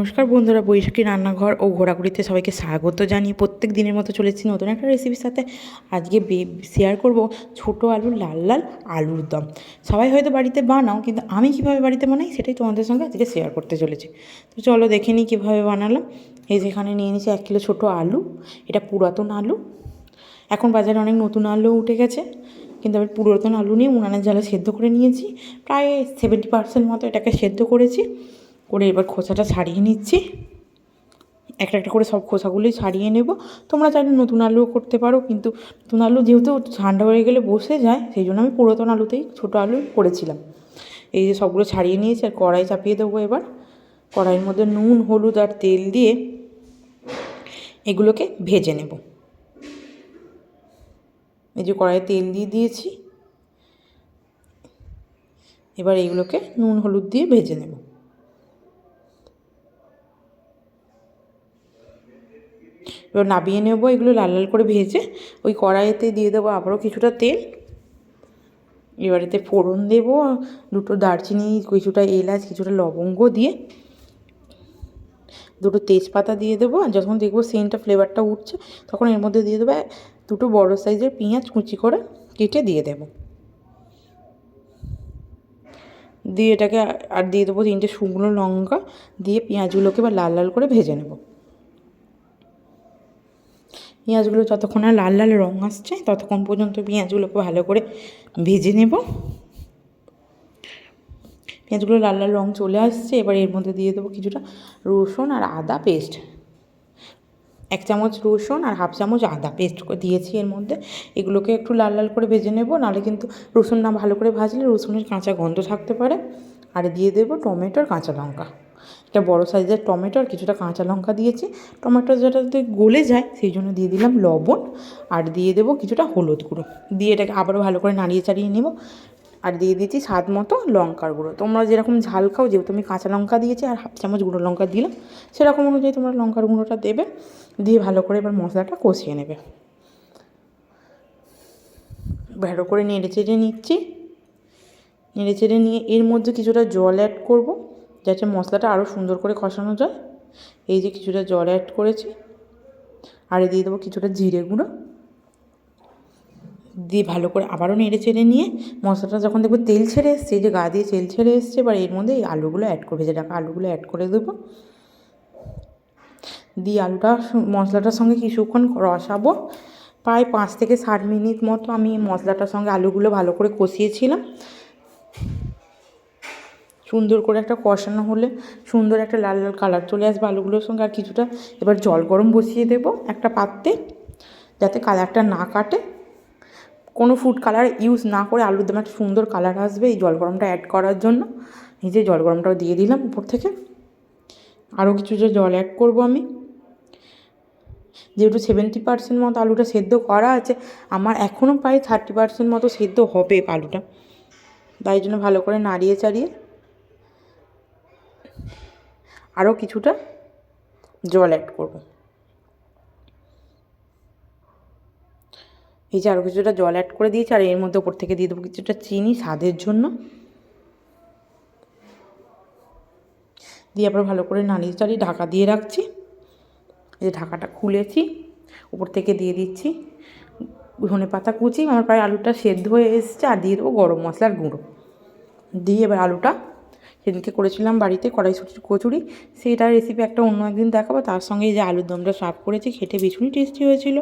নমস্কার বন্ধুরা, বৈশাখী রান্নাঘর ও ঘোরাঘুরিতে সবাইকে স্বাগত জানিয়ে প্রত্যেক দিনের মতো চলেছি নতুন একটা রেসিপির সাথে। আজকে শেয়ার করব ছোট আলুর লাল লাল আলুর দম। সবাই হয়তো বাড়িতে বানাও, কিন্তু আমি কীভাবে বাড়িতে বানাই সেটাই তোমাদের সঙ্গে আজকে শেয়ার করতে চলেছি। তো চলো দেখে নিই কীভাবে বানালাম। এই যেখানে নিয়ে নিয়েছি এক কিলো ছোটো আলু, এটা পুরাতন আলু। এখন বাজারে অনেক নতুন আলু উঠে গেছে, কিন্তু আমি পুরাতন আলু নিয়ে উনানের জালে সেদ্ধ করে নিয়েছি। প্রায় সেভেন্টি পার্সেন্ট মতো এটাকে সেদ্ধ করেছি। করে এবার খোসাটা ছাড়িয়ে নিচ্ছি। একটা একটা করে সব খোসাগুলোই ছাড়িয়ে নেব। তোমরা চাইলে নতুন আলুও করতে পারো, কিন্তু নতুন আলু যেহেতু ঠান্ডা হয়ে গেলে বসে যায়, সেই জন্য আমি পুরাতন আলুতেই ছোটো আলু করেছিলাম। এই যে সবগুলো ছাড়িয়ে নিয়েছি, আর কড়াই চাপিয়ে দেবো এবার। কড়াইয়ের মধ্যে নুন, হলুদ আর তেল দিয়ে এগুলোকে ভেজে নেব। এই যে কড়াইয়ে তেল দিয়ে দিয়েছি, এবার এইগুলোকে নুন, হলুদ দিয়ে ভেজে নেব। এবার নাবিয়ে নেব, এগুলো লাল লাল করে ভেজে ওই কড়াইতে দিয়ে দেবো আবারও কিছুটা তেল। এবার এতে ফোড়ন দেবো, দুটো দারচিনি, কিছুটা এলাচ, কিছুটা লবঙ্গ দিয়ে। দুটো তেজপাতা দিয়ে দেবো, আর যখন দেখব সেন্টটা, ফ্লেভারটা উঠছে, তখন এর মধ্যে দিয়ে দেবো দুটো বড় সাইজের পেঁয়াজ কুচি করে কেটে দিয়ে দেবো। দিয়ে এটাকে আর দিয়ে দেবো তিনটে শুকনো লঙ্কা দিয়ে পেঁয়াজগুলোকে এবার লাল লাল করে ভেজে নেব। পেঁয়াজগুলো যতক্ষণ না লাল লাল রঙ আসছে, ততক্ষণ পর্যন্ত পেঁয়াজগুলোকে ভালো করে ভেজে নেব। পেঁয়াজগুলো লাল লাল রঙ চলে আসছে, এবার এর মধ্যে দিয়ে দেবো কিছুটা রসুন আর আদা পেস্ট। এক চামচ রসুন আর হাফ চামচ আদা পেস্ট দিয়েছি এর মধ্যে। এগুলোকে একটু লাল লাল করে ভেজে নেব, নাহলে কিন্তু রসুন না ভালো করে ভাজলে রসুনের কাঁচা গন্ধ থাকতে পারে। আর দিয়ে দেবো টমেটোর কাঁচা লঙ্কা। একটা বড়ো সাইজের টমেটো আর কিছুটা কাঁচা লঙ্কা দিয়েছি। টমেটো যেটাতে গলে যায়, সেই জন্য দিয়ে দিলাম লবণ আর দিয়ে দেবো কিছুটা হলুদ গুঁড়ো। দিয়ে এটাকে আবারও ভালো করে নাড়িয়ে চাড়িয়ে নেব আর দিয়ে দিয়েছি স্বাদ মতো লঙ্কার গুঁড়ো। তোমরা যেরকম ঝাল খাও, যেহেতু আমি কাঁচা লঙ্কা দিয়েছি আর হাফ চামচ গুঁড়ো লঙ্কা দিলাম, সেরকম অনুযায়ী তোমরা লঙ্কার গুঁড়োটা দেবে, দিয়ে ভালো করে এবার মশলাটা কষিয়ে নেবে। ভালো করে নেড়ে চেড়ে নিচ্ছি। নেড়ে চেড়ে নিয়ে এর মধ্যে কিছুটা জল অ্যাড করব। যাতে মশলাটা আরও সুন্দর করে কষানো যায়। এই যে কিছুটা জল অ্যাড করেছি। আর দিয়ে দেবো কিছুটা জিরে গুঁড়ো। দিয়ে ভালো করে আবারও নেড়ে চেড়ে নিয়ে মশলাটা যখন দেখব তেল ছেড়ে এসছে যে গা দিয়ে তেল ছেড়ে এসছে, এবার এর মধ্যে এই আলুগুলো অ্যাড করে রাখা আলুগুলো অ্যাড করে দেবো। দিয়ে আলুটা মশলাটার সঙ্গে কিছুক্ষণ রসাবো প্রায় পাঁচ থেকে ষাট মিনিট মতো আমি মশলাটার সঙ্গে আলুগুলো ভালো করে কষিয়েছিলাম। সুন্দর করে একটা কষানো হলে সুন্দর একটা লাল লাল কালার চলে আসবে আলুগুলোর সঙ্গে। আর কিছুটা এবার জল গরম বসিয়ে দেব একটা পাত্রে, যাতে কালারটা না কাটে। কোনো ফুড কালার ইউজ না করে আলুর দমে একটা সুন্দর কালার আসবে এই জল গরমটা অ্যাড করার জন্য। নিজে জল গরমটাও দিয়ে দিলাম উপর থেকে। আরও কিছু যে জল অ্যাড করব আমি। যেহেতু সেভেন্টি পার্সেন্ট মতো আলুটা সেদ্ধ করা আছে, আমার এখনও প্রায় থার্টি পার্সেন্ট মতো সেদ্ধ হবে আলুটা। তাই জন্য ভালো করে নাড়িয়ে চাড়িয়ে আরও কিছুটা জল অ্যাড করব। এই যে আরও কিছুটা জল অ্যাড করে দিয়েছি, আর এর মধ্যে ওপর থেকে দিয়ে দেবো কিছুটা চিনি স্বাদের জন্য। দিয়ে আবার ভালো করে নাড়িয়ে চাড়িয়ে ঢাকা দিয়ে রাখছি। এই যে ঢাকাটা খুলেছি, উপর থেকে দিয়ে দিচ্ছি ধনে পাতা কুচি। আমার প্রায় আলুটা সেদ্ধ হয়ে এসছে, আর দিয়ে দেবো গরম মশলার গুঁড়ো। দিয়ে এবার আলুটা সেদিনকে করেছিলাম বাড়িতে কড়াইশুটির কচুরি। সেইটার রেসিপি একটা অন্য একদিন দেখাবো। তার সঙ্গে এই যে আলুর দমটা সার্ভ করেছি খেটে ভীষণই টেস্টি হয়েছিল।